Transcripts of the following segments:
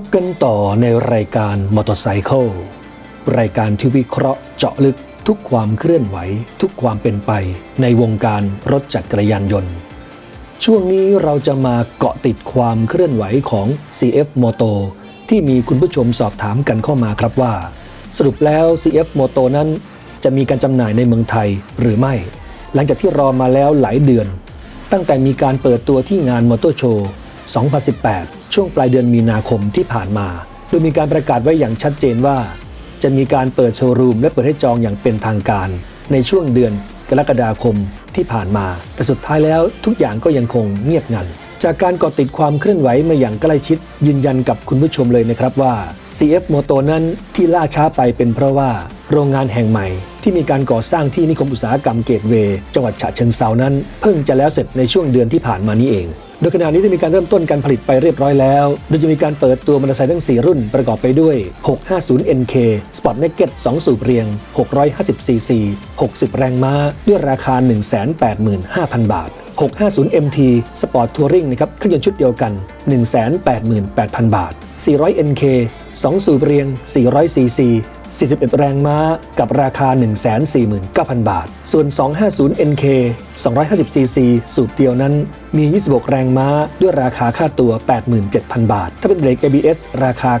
บกันต่อในรายการมอเตอร์ไซค์รายการที่วิเคราะห์เจาะลึกทุกความเคลื่อนไหว ทุกความเป็นไปในวงการรถจักรยานยนต์ ช่วงนี้เราจะมาเกาะติดความเคลื่อนไหวของ CF Moto ที่มีคุณผู้ชมสอบถามกันเข้ามาครับว่า สรุปแล้ว CF Moto นั้นจะมีการจำหน่ายในเมืองไทยหรือไม่ หลังจากที่รอมาแล้วหลายเดือน ตั้งแต่มีการเปิดตัวที่งานมอเตอร์โชว์ 2018 ช่วงปลายเดือนมีนาคมที่ผ่านมา โดยมีการประกาศไว้อย่างชัดเจนว่า จะมีการเปิดโชว์รูมและเปิดให้จองอย่างเป็นทางการ ในช่วงเดือนกรกฎาคมที่ผ่านมา แต่สุดท้ายแล้วทุกอย่างก็ยังคงเงียบงัน จากการเกาะติดความเคลื่อนไหวมาอย่างใกล้ชิด ยืนยันกับคุณผู้ชมเลยนะครับว่า CF Moto นั้นที่ล่าช้าไปเป็นเพราะว่า โรงงานแห่งใหม่ ที่มีการก่อสร้างที่นิคมอุตสาหกรรมเกตเวย์จังหวัดฉะเชิงเซานั้น เพิ่งจะแล้วเสร็จในช่วงเดือนที่ผ่านมานี้เอง โดยขณะนี้ได้มีการเริ่มต้นการผลิตไปเรียบร้อยแล้ว โดยจะมีการเปิดตัวมอเตอร์ไซค์ทั้ง 4 รุ่นประกอบไปด้วย 650 NK Sport Naked 2 สูบเรียง 650 cc 60 แรงม้า ด้วยราคา 185,000 บาท 650 MT Sport Touring นะครับเครื่องยนต์ชุดเดียวกัน 188,000 บาท 400 NK 2 สูบเรียง 400 cc 41 แรงม้ากับราคา 149,000 บาท ส่วน 250 NK 250 cc สูบเดียวนั้น มี 26 แรงม้าด้วยราคาค่าตัว 87,000 บาท ถ้าเป็นเบรก ABS ราคา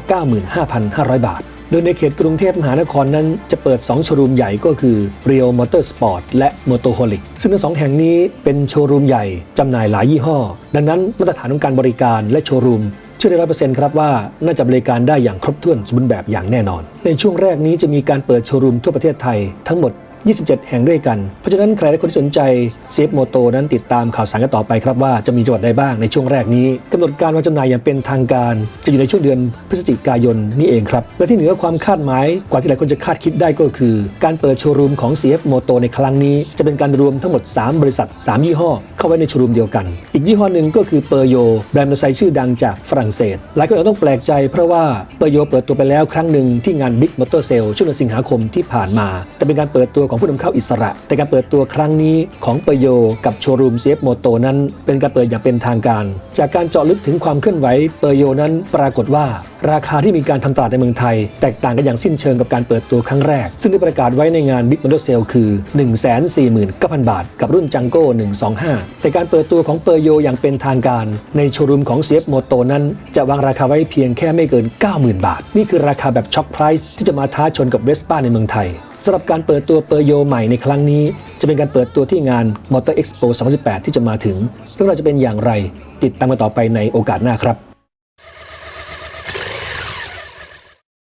95,500 บาท โดยในเขตกรุงเทพมหานครนั้น จะเปิด 2 โชว์รูมใหญ่ก็คือ Rio Motorsport และ Motoholic ซึ่งทั้งสองแห่งนี้เป็นโชว์รูมใหญ่จำหน่ายหลายยี่ห้อ ดังนั้นมาตรฐานของการบริการและโชว์รูม ชื่อได้ร้อยเปอร์เซ็นต์ครับว่าน่าจะบริการได้อย่างครบถ้วนสมบูรณ์แบบอย่างแน่นอน ในช่วงแรกนี้จะมีการเปิดโชว์รูมทั่วประเทศไทยทั้งหมด 27 แห่งด้วยกัน เพราะฉะนั้นใครและคนที่สนใจเซฟโมโตนั้นติดตามข่าวสารกันต่อไปครับว่าจะมีจังหวัดใดบ้างในช่วงแรกนี้กำหนดการวางจำหน่ายอย่างเป็นทางการ จะอยู่ในช่วงเดือนพฤศจิกายนนี่เองครับ และที่เหนือความคาดหมายกว่าที่หลายคนจะคาดคิดได้ก็คือ การเปิดโชว์รูมของ CF Moto ในครั้งนี้ จะเป็นการรวมทั้งหมด 3 บริษัท 3 ยี่ห้อ เข้าไว้ในโชว์รูมเดียวกัน อีกยี่ห้อหนึ่งก็คือเปอร์โยแบรนด์มอเตอร์ไซค์ชื่อดังจากฝรั่งเศสหลายคนอาจต้องแปลกใจเพราะว่าเปอร์โยเปิดตัวไปแล้วครั้งหนึ่งที่งาน Big Motor Sale ช่วงเดือนสิงหาคมที่ผ่านมา แต่เป็นการเปิดตัวของผู้นำเข้าอิสระ แต่การเปิดตัวครั้งนี้ของเปย์โยกับโชว์รูม CF Moto นั้น เป็นการเปิดอย่างเป็นทางการ จากการเจาะลึกถึงความเคลื่อนไหวเปย์โยนั้นปรากฏว่า ราคาที่มีการทำตลาดในเมืองไทย แตกต่างกันอย่างสิ้นเชิงกับการเปิดตัวครั้งแรก ซึ่งได้ประกาศไว้ในงาน Big Motor Sale คือ 149,000 บาท กับรุ่นจังโก้125 แต่การเปิดตัวของเปย์โยอย่างเป็นทางการ ในโชว์รูมของ CF Moto นั้นจะวางราคาไว้เพียงแค่ไม่เกิน 90,000 บาท นี่คือราคาแบบช็อคไพรส์ที่จะมาท้าชนกับเวสป้าในเมืองไทย สำหรับการเปิดตัวเปอร์โยใหม่ในครั้งนี้ จะเป็นการเปิดตัวที่งาน Motor Expo 2018 ที่จะมาถึงเรื่องราวจะเป็นอย่างไร ติดตามมาต่อไปในโอกาสหน้าครับ